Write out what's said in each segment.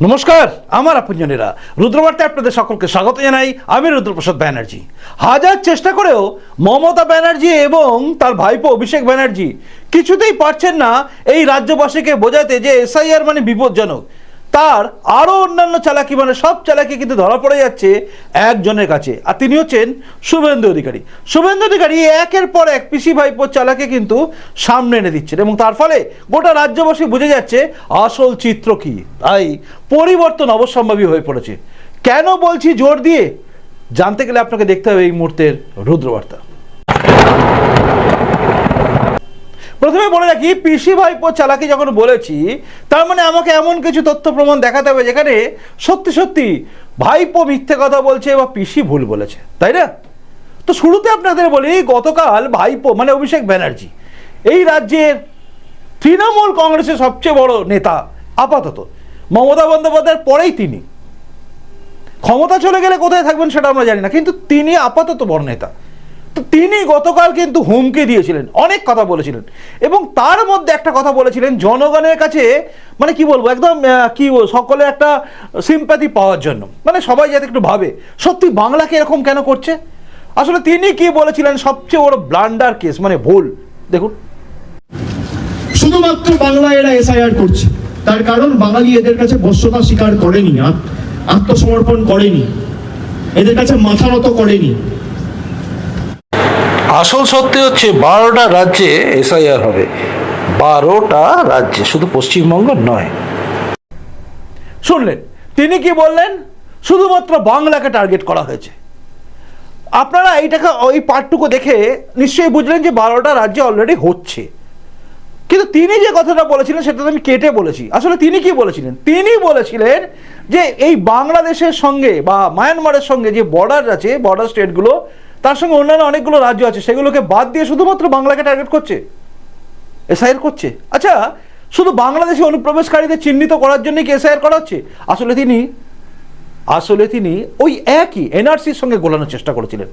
নমস্কার, আমার আপনজনেরা। রুদ্রবার্তায় আপনাদের সকলকে স্বাগত জানাই আমি রুদ্রপ্রসাদ ব্যানার্জি। হাজার চেষ্টা করেও মমতা ব্যানার্জি এবং তার ভাইপো অভিষেক ব্যানার্জি কিছুতেই পারছেন না এই রাজ্যবাসীকে বোঝাতে যে এসআইআর মানে বিপজ্জনক। তার আরও অন্যান্য চালাকি মানে সব চালাকি কিন্তু ধরা পড়ে যাচ্ছে একজনের কাছে। আর তিনি হচ্ছেন শুভেন্দু অধিকারী। শুভেন্দু অধিকারী একের পর এক পিসি ভাইপোর চালাকে কিন্তু সামনে এনে দিচ্ছেন এবং তার ফলে গোটা রাজ্যবাসী বুঝে যাচ্ছে আসল চিত্র কি। তাই পরিবর্তন অবশ্যম্ভাবী হয়ে পড়েছে। কেন বলছি জোর দিয়ে? জানতে গেলে আপনাকে দেখতে হবে এই মুহূর্তের রুদ্রবার্তা। প্রথমে বলে রাখি পিসি ভাইপো চালাকি যখন বলেছি, তার মানে আমাকে এমন কিছু তথ্য প্রমাণ দেখাতে হবে যেখানে সত্যি সত্যি ভাইপো মিথ্যে কথা বলছে বা পিসি ভুল বলেছে, তাই না? তো শুরুতে আপনাদের বলি, গতকাল ভাইপো মানে অভিষেক ব্যানার্জি, এই রাজ্যের তৃণমূল কংগ্রেসের সবচেয়ে বড় নেতা আপাতত, মমতা বন্দ্যোপাধ্যায়ের পরেই তিনি। ক্ষমতা চলে গেলে কোথায় থাকবেন সেটা আমরা জানি না, কিন্তু তিনি আপাতত বড় নেতা। তিনি গতকাল কিন্তু হুমকি দিয়েছিলেন, অনেক কথা বলেছিলেন। এবং তার মধ্যে একটা কথা বলেছিলেন, জনগণের কাছে মানে কি বলব, একদম কি সকলের একটা সিম্প্যাথি পাওয়ার জন্য। মানে সবাই যাতে একটু ভাবে, সত্যি বাংলাকে এরকম কেন করছে? আসলে তিনি কি বলেছিলেন, সবচেয়ে বড় ব্লান্ডার কেস মানে ভুল। দেখুন। শুধুমাত্র বাংলা এরা এসআইআর করছে। তার কারণ বাঙালি এদের কাছে বশ্যতা স্বীকার করেনি, আত- আত্মসমর্পণ করেনি। এদের কাছে মাথা নত করেনি। আসল সত্যি হচ্ছে বারোটা রাজ্যে এসআইআর হবে। বারোটা রাজ্যে, শুধু পশ্চিমবঙ্গ নয়। শুনলেন, তিনি কি বললেন? শুধুমাত্র বাংলাকে টার্গেট করা হয়েছে। আপনারা এইটাকে, ওই পার্টটুকু দেখে নিশ্চয়ই বুঝলেন যে বারোটা রাজ্যে অলরেডি হচ্ছে। কিন্তু তিনি যে কথাটা বলেছিলেন, সেটা আমি কেটে বলেছি। আসলে তিনি কি বলেছিলেন? তিনি বলেছিলেন যে এই বাংলাদেশের সঙ্গে বা মায়ানমারের সঙ্গে যে বর্ডার আছে বর্ডার স্টেটগুলো তার সঙ্গে অন্যান্য অনেকগুলো রাজ্য আছে, সেগুলোকে বাদ দিয়ে শুধুমাত্র বাংলাকে টার্গেট করছে? এসআইআর করছে? আচ্ছা শুধু বাংলাদেশি অনুপ্রবেশকারীদের চিহ্নিত করার জন্য কি এসআইআর করা হচ্ছে? আসলে তিনি আসলে তিনি ওই একই এনআরসির সঙ্গে গোলানোর চেষ্টা করেছিলেন।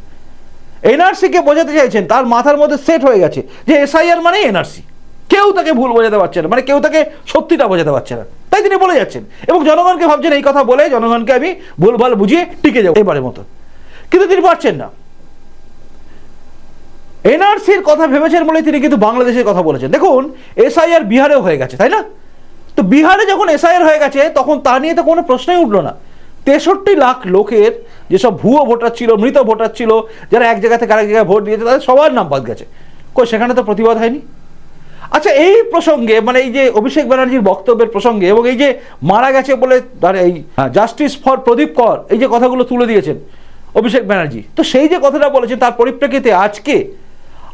এনআরসিকে বোঝাতে চাইছেন, তার মাথার মধ্যে সেট হয়ে গেছে যে এসআইআর মানে এনআরসি কেউ তাকে ভুল বোঝাতে পারছে না মানে কেউ তাকে সত্যিটা বোঝাতে পারছে না। তাই তিনি বলে যাচ্ছেন, এবং জনগণকে ভাবছেন এই কথা বলে জনগণকে আমি ভুলভাল বুঝিয়ে টিকে যাব এবারের মতো। কিন্তু তিনি পারছেন না। এনআরসির কথা ভেবেছেন বলে তিনি কিন্তু বাংলাদেশের কথা বলেছেন। দেখুন এসআইআর বিহারেও হয়ে গেছে তাই না? তো বিহারে যখন এসআইআর হয়ে গেছে তখন তা নিয়ে তো কোনো প্রশ্নই উঠল না। তেষট্টি লাখ লোকের যেসব ভুয়ো ভোটার ছিল মৃত ভোটার ছিল যারা এক জায়গা থেকে আরেক জায়গায় ভোট দিয়েছে তাদের সবার নাম বাদ গেছে। কই সেখানে তো প্রতিবাদ হয়নি? আচ্ছা এই প্রসঙ্গে মানে এই যে অভিষেক ব্যানার্জির বক্তব্যের প্রসঙ্গে এবং এই যে মারা গেছে বলে এই জাস্টিস ফর প্রদীপ কর এই যে কথাগুলো তুলে দিয়েছেন অভিষেক ব্যানার্জি। তো সেই যে কথাটা বলেছেন তার পরিপ্রেক্ষিতে আজকে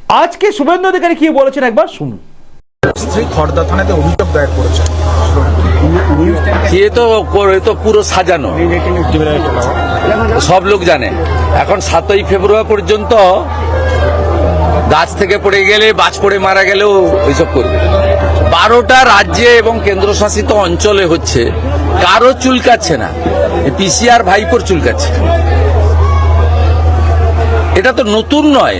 আজকে শুভেন্দু অধিকারী কি বলেছেন একবার শুনুন। স্ত্রী খর্দা থানাতে অভিযোগ দায়ের করেছে। তো তো পুরো সাজানো। সব লোক জানে। এখন সাতই ফেব্রুয়ারি পর্যন্ত গাছ থেকে পড়ে গেলে বাজ পড়ে মারা গেলেও ওইসব করবে। বারোটা রাজ্যে এবং কেন্দ্রশাসিত অঞ্চলে হচ্ছে কারও চুলকাচ্ছে না। পিসিআর ভাইপোর চুলকাচ্ছে। এটা তো নতুন নয়।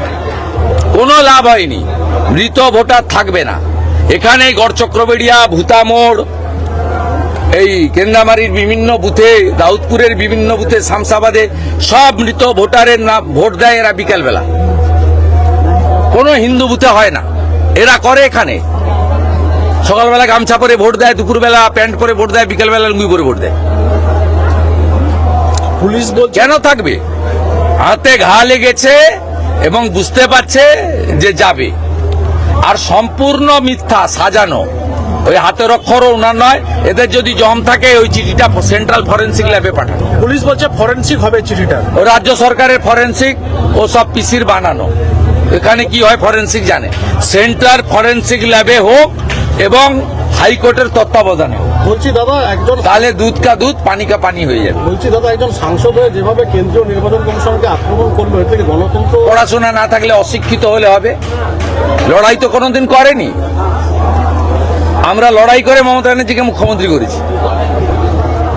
কোনো লাভ হয়নি। মৃত ভোটার থাকবে না। এখানে গড়চক্রবেড়িয়া ভূতামোড় এই কেন্দামারির বিভিন্ন বুথে দাউদপুরের বিভিন্ন বুথে শামসাবাদে সব মৃত ভোটারের নাম ভোট দেয় এরা বিকেলবেলা। কোনো হিন্দু বুথে হয় না। এরা করে এখানে। সকালবেলা গামছা পরে ভোট দেয় দুপুরবেলা প্যান্ট পরে ভোট দেয় বিকেলবেলা লুঙ্গি পরে ভোট দেয়। পুলিশ কেন থাকবে? হাতে ঘা লেগেছে এবং বুঝতে পারছে যে যাবে। আর সম্পূর্ণ মিথ্যা সাজানো। ওই হাতের অক্ষরও ওনার নয় এদের যদি জম থাকে ওই চিঠিটা সেন্ট্রাল ফরেন্সিক ল্যাবে পাঠানো। পুলিশ বলছে ফরেন্সিক হবে চিঠিটা। ও রাজ্য সরকারের ফরেন্সিক ও সব পিসির বানানো। এখানে কি হয় ফরেন্সিক জানে। সেন্ট্রাল ফরেন্সিক ল্যাবে হোক এবং হাইকোর্টের তত্ত্বাবধানে। বলছি দাদা একজন তাহলে দুধ কা দুধ পানি কা পানি হয়ে যাবে। বলছি দাদা একজন সাংসদ হয়ে যেভাবে কেন্দ্রীয় নির্বাচন কমিশনকে আক্রমণ করল এর থেকে গণতন্ত্র পড়াশোনা না থাকলে অশিক্ষিত হলে হবে। লড়াই তো কোনোদিন করেনি। আমরা লড়াই করে মমতা ব্যানার্জিকে মুখ্যমন্ত্রী করেছি।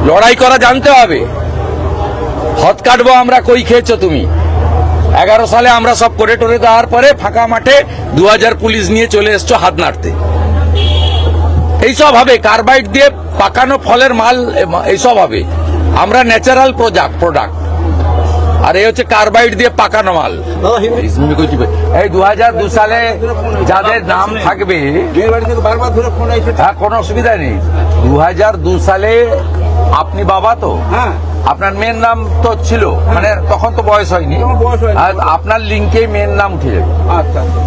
লড়াই করা জানতে হবে। হত কাটবো আমরা কই খেয়েছো তুমি? এগারো সালে আমরা সব করে টোরে দেওয়ার পরে ফাঁকা মাঠে দু হাজার পুলিশ নিয়ে চলে এসছো হাত নাড়তে। এইসব হবে কার্বাইড দিয়ে পাকানো ফলের মাল, এইসব হবে। আমরা ন্যাচারাল প্রোডাক্ট প্রোডাক্ট আর এই হচ্ছে কার্বাইড দিয়ে পাকানো মাল। এই দু হাজার দু সালে যাদের নাম থাকবে হ্যাঁ কোনো অসুবিধা নেই। দু হাজার দু সালে আপনি বাবা তো? হ্যাঁ। আপনার মেয়ের নাম তো ছিল মানে তখন তো বয়স হয়নি। আর আপনার লিঙ্কে মেয়ের নাম উঠে যাবে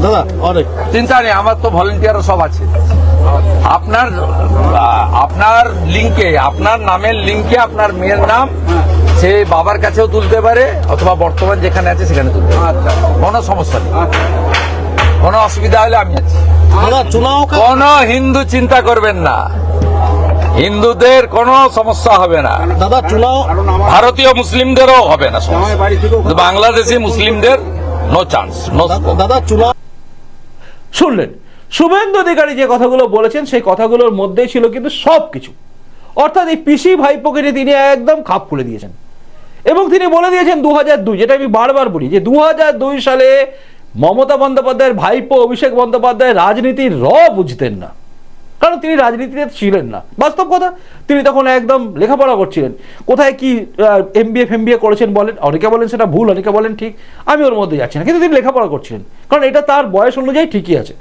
দাদা অনেক। চিন্তা নেই আমার তো ভলেন্টিয়ার সব আছে। আপনার আপনার লিঙ্কে আপনার নামের লিঙ্কে আপনার মেয়ের নাম সে বাবার কাছেও তুলতে পারে অথবা বর্তমান যেখানে আছে সেখানে তুলতে পারে। কোনো সমস্যা নেই। কোনো অসুবিধা হলে আমি আছি। কোন হিন্দু চিন্তা করবেন না। হিন্দুদের কোনো সমস্যা হবে না। দাদা ভারতীয় মুসলিমদেরও হবে না সমস্যা। বাংলাদেশি মুসলিমদের নো চান্স নো দাদা চুনাও শুনলেন শুভেন্দু অধিকারী যে কথাগুলো বলেছেন সেই কথাগুলোর মধ্যেই ছিল কিন্তু সব কিছু অর্থাৎ এই পিসি ভাইপোকে নিয়ে তিনি একদম খাপ খুলে দিয়েছেন। এবং তিনি বলে দিয়েছেন দু হাজার দুই যেটা আমি বারবার বলি যে দু হাজার দুই সালে মমতা বন্দ্যোপাধ্যায়ের ভাইপো অভিষেক বন্দ্যোপাধ্যায় রাজনীতির র বুঝতেন না। কারণ তিনি রাজনীতিতে ছিলেন না। বাস্তব কথা, তিনি তখন একদম লেখাপড়া করছিলেন। কোথায় কি এম বি এ করেছেন বলেন, অনেকে বলেন সেটা ভুল, অনেকে বলেন ঠিক, আমি ওর মধ্যে যাচ্ছি না। কিন্তু তিনি লেখাপড়া করছিলেন। কারণ এটা তার বয়স অনুযায়ী ঠিকই আছে।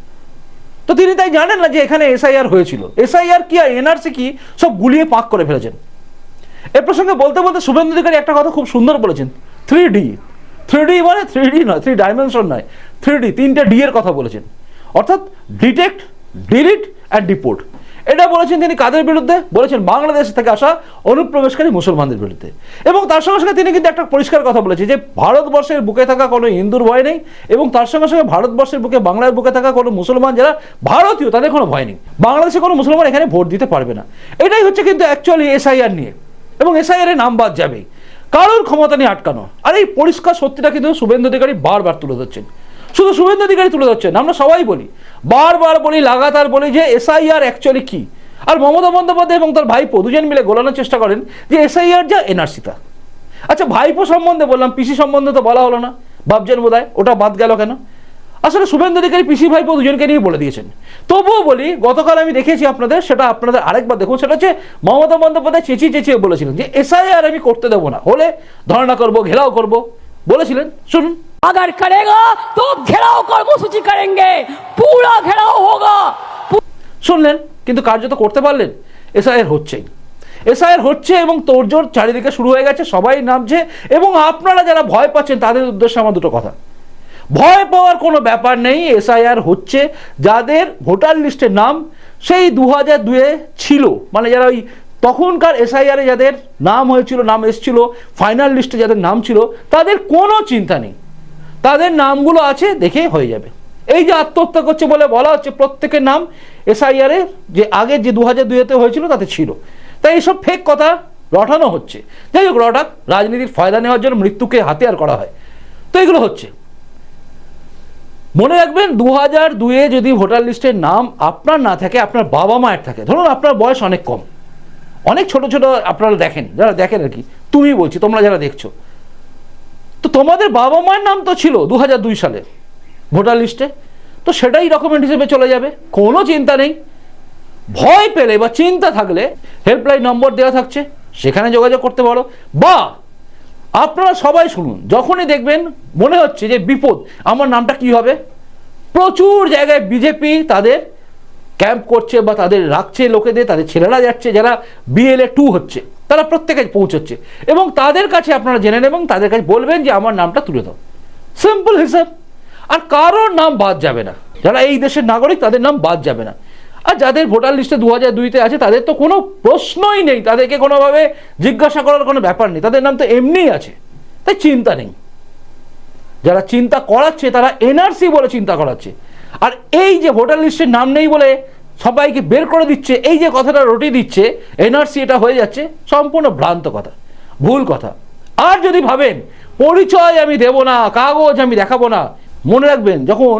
তো তিনি তাই জানেন না যে এখানে এসআইআর হয়েছিল। এসআইআর কি আর এনআরসি কি, সব গুলিয়ে পাক করে ফেলেছেন। এ প্রসঙ্গে বলতে বলতে শুভেন্দু অধিকারী একটা কথা খুব সুন্দর বলেছেন। থ্রি ডি থ্রি ডি মানে থ্রি ডি নয় থ্রি ডাইমেনশন নয়। থ্রি ডি তিনটে ডি এর কথা বলেছেন। অর্থাৎ ডিটেক্ট ডিলিট অ্যান্ড ডিপোর্ট এটা বলেছেন তিনি কাদের বিরুদ্ধে? বলেছেন বাংলাদেশ থেকে আসা অনুপ্রবেশকারী মুসলমানদের বিরুদ্ধে। এবং তার সঙ্গে সঙ্গে তিনি কিন্তু একটা পরিষ্কার কথা বলেছে যে ভারতবর্ষের বুকে থাকা কোনো হিন্দুর ভয় নেই এবং তার সঙ্গে সঙ্গে ভারতবর্ষের বুকে, বাংলার বুকে থাকা কোনো মুসলমান যারা ভারতীয়, তাদের কোনো ভয় নেই। বাংলাদেশে কোনো মুসলমান এখানে ভোট দিতে পারবে না। এটাই হচ্ছে কিন্তু অ্যাকচুয়ালি এসআইআর নিয়ে। এবং এসআইআর এর নাম বাদ যাবে কারোর ক্ষমতা নিয়ে আটকানো। আর এই পরিষ্কার সত্যিটা কিন্তু শুভেন্দু অধিকারী বারবার তুলে ধরছেন। শুধু শুভেন্দু অধিকারী তুলে ধরছেন, আমরা সবাই বলি। বারবার বলি, লাগাতার বলি যে এসআইআর অ্যাকচুয়ালি কি? আর মমতা বন্দ্যোপাধ্যায় এবং তার ভাইপো দুজন মিলে গোলানোর চেষ্টা করেন যে এসআইআর যা এনআরসি তা। আচ্ছা ভাইপো সম্বন্ধে বললাম পিসি সম্বন্ধে তো বলা হলো না। ভাবছেন বোধ ওটা বাদ গেল কেন? আসলে শুভেন্দু অধিকারী পিসি ভাইপো দুজনকে নিয়ে বলে দিয়েছেন। তবুও বলি, গতকাল আমি দেখেছি আপনাদের, সেটা আপনাদের আরেকবার দেখুন। সেটা হচ্ছে, মমতা বন্দ্যোপাধ্যায় চেঁচিয়ে চেঁচিয়ে বলেছিলেন যে এসআইআর আমি করতে দেবো না। হলে ধর্ণা করব, ঘেরাও করব। বলেছিলেন, শুনুন। अगर करेगा तो घेराव कर्मसूची करेंगे पूरा घेराव होगा শুনলেন কিন্তু কার্যত করতে পারলেন এসআইআর হচ্ছেই এসআইআর হচ্ছে এবং তোড়জোড় চারিদিকে শুরু হয়ে গেছে সবাই নামছে এবং আপনারা যারা ভয় পাচ্ছেন তাদের উদ্দেশ্যে আমার দুটো কথা ভয় পাওয়ার কোনো ব্যাপার নেই এসআইআর হচ্ছে যাদের ভোটার লিস্টের নাম সেই দু হাজার দুয়ে ছিল মানে যারা ওই তখনকার এসআইআরে যাদের নাম হয়েছিল নাম এসেছিল ফাইনাল লিস্টে যাদের নাম ছিল তাদের কোনো চিন্তা নেই তাদের নামগুলো আছে দেখে হয়ে যাবে। এই যে আত্মহত্যা করছে বলে বলা হচ্ছে, প্রত্যেকের নাম এসআইআর যে আগে যে দু হাজার দুইতে হয়েছিল তাতে ছিল। তাই এইসব ফেক কথা রটানো হচ্ছে। যাই হোক, রটাক, রাজনীতির ফায়দা নেওয়ার জন্য মৃত্যুকে হাতিয়ার করা হয়। তো এগুলো হচ্ছে। মনে রাখবেন দু হাজার দুয়ে যদি ভোটার লিস্টের নাম আপনার না থাকে, আপনার বাবা মায়ের থাকে। ধরুন আপনার বয়স অনেক কম। অনেক ছোট ছোট আপনারা দেখেন, যারা দেখেন আর কি, তুমি বলছি, তোমরা যারা দেখছ। তো তোমাদের বাবা মায়ের নাম তো ছিল দু হাজার দুই সালে ভোটার লিস্টে। তো সেটাই ডকুমেন্ট হিসেবে চলে যাবে। কোনো চিন্তা নেই। ভয় পেলে বা চিন্তা থাকলে হেল্পলাইন নম্বর দেওয়া থাকছে। সেখানে যোগাযোগ করতে পারো। বা আপনারা সবাই শুনুন, যখনই দেখবেন মনে হচ্ছে যে বিপদ, আমার নামটা কি হবে? প্রচুর জায়গায় বিজেপি তাদের ক্যাম্প করছে বা তাদের রাখছে লোকেদের, তাদের ছেলেরা যাচ্ছে, যারা বিএলএ টু হচ্ছে। তারা প্রত্যেকে পৌঁছচ্ছে। এবং তাদের কাছে আপনারা জেনে নেবেন, তাদের কাছে বলবেন যে আমার নামটা তুলে দাও। সিম্পল হিসাব। আর কারোর নাম বাদ যাবে না। যারা এই দেশের নাগরিক, তাদের নাম বাদ যাবে না। আর যাদের ভোটার লিস্টে দু হাজার দুইতে আছে, তাদের তো কোনো প্রশ্নই নেই। তাদেরকে কোনোভাবে জিজ্ঞাসা করার কোনো ব্যাপার নেই। তাদের নাম তো এমনিই আছে। তাই চিন্তা নেই। যারা চিন্তা করাচ্ছে, তারা এনআরসি বলে চিন্তা করাচ্ছে। আর এই যে ভোটার লিস্টের নাম নেই বলে সবাইকে বের করে দিচ্ছে, এই যে কথাটা রটি দিচ্ছে এনআরসি এটা হয়ে যাচ্ছে, সম্পূর্ণ ভ্রান্ত কথা, ভুল কথা। আর যদি ভাবেন, পরিচয় আমি দেব না, কাগজ আমি দেখাবো না, মনে রাখবেন, যখন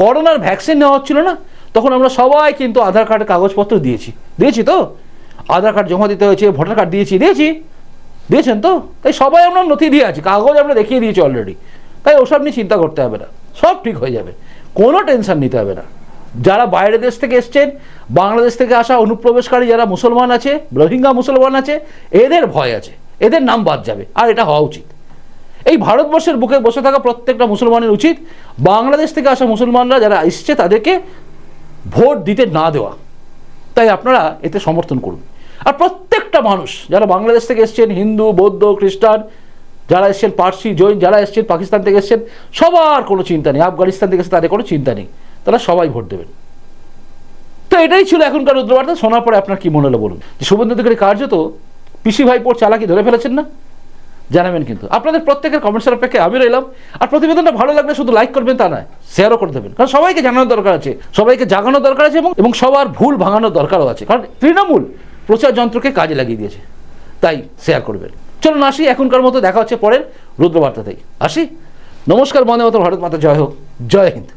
করোনার ভ্যাকসিন নেওয়া হচ্ছিল না, তখন আমরা সবাই কিন্তু আধার কার্ডের কাগজপত্র দিয়েছি। দিয়েছি তো? আধার কার্ড জমা দিতে হয়েছে ভোটার কার্ড দিয়েছি দিয়েছি। দিয়েছেন তো? তাই সবাই আমরা নথি দিয়ে আছি, কাগজ আমরা দেখিয়ে দিয়েছি অলরেডি তাই ওসব নিয়ে চিন্তা করতে হবে না, সব ঠিক হয়ে যাবে, কোনো টেনশন নিতে হবে না। যারা বাইরের দেশ থেকে এসছেন, বাংলাদেশ থেকে আসা অনুপ্রবেশকারী যারা মুসলমান আছে, রোহিঙ্গা মুসলমান আছে, এদের ভয় আছে, এদের নাম বাদ যাবে, আর এটা হওয়া উচিত। এই ভারতবর্ষের বুকে বসে থাকা প্রত্যেকটা মুসলমানের উচিত, বাংলাদেশ থেকে আসা মুসলমানরা যারা এসছে, তাদেরকে ভোট দিতে না দেওয়া। তাই আপনারা এতে সমর্থন করুন। আর প্রত্যেকটা মানুষ, যারা বাংলাদেশ থেকে এসছেন, হিন্দু, বৌদ্ধ, খ্রিস্টান, যারা এসছেন, পার্সি, জৈন, যারা এসছেন, পাকিস্তান থেকে এসছেন, সবার কোনো চিন্তা নেই, আফগানিস্তান থেকে এসে তাদের কোনো চিন্তা নেই। তারা সবাই ভোট দেবেন। তো এটাই ছিল এখনকার রুদ্রবার্তা। শোনার পরে আপনার কি মনে হলো বলুন? যে শুভেন্দু অধিকারী কার্যত পিসি ভাই ভাইপোর চালাকি ধরে ফেলেছেন না? জানাবেন কিন্তু। আপনাদের প্রত্যেকের কমেন্টসের অপেক্ষায় আমি রইলাম। আর প্রতিবেদনটা ভালো লাগলে শুধু লাইক করবেন, তা নয় শেয়ারও করে দেবেন। কারণ সবাইকে জানানোর দরকার আছে, সবাইকে জাগানোর দরকার আছে এবং এবং সবার ভুল ভাঙানোর দরকারও আছে। কারণ তৃণমূল প্রচার যন্ত্রকে কাজে লাগিয়ে দিয়েছে। তাই শেয়ার করবেন। চলুন আসি এখনকার মতো, দেখা হচ্ছে পরের রুদ্রবার্তাতেই আসি। নমস্কার মনে মতো ভারত মাতা, জয় হোক। জয় হিন্দ।